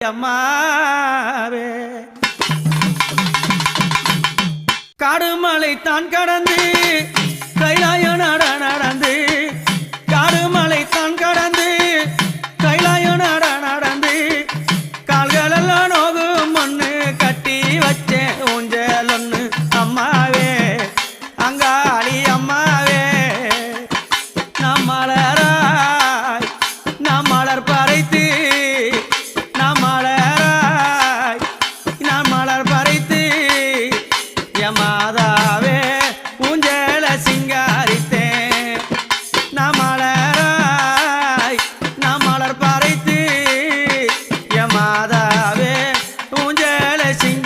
அம்மாவே. காடுமலை தான் கடந்து sin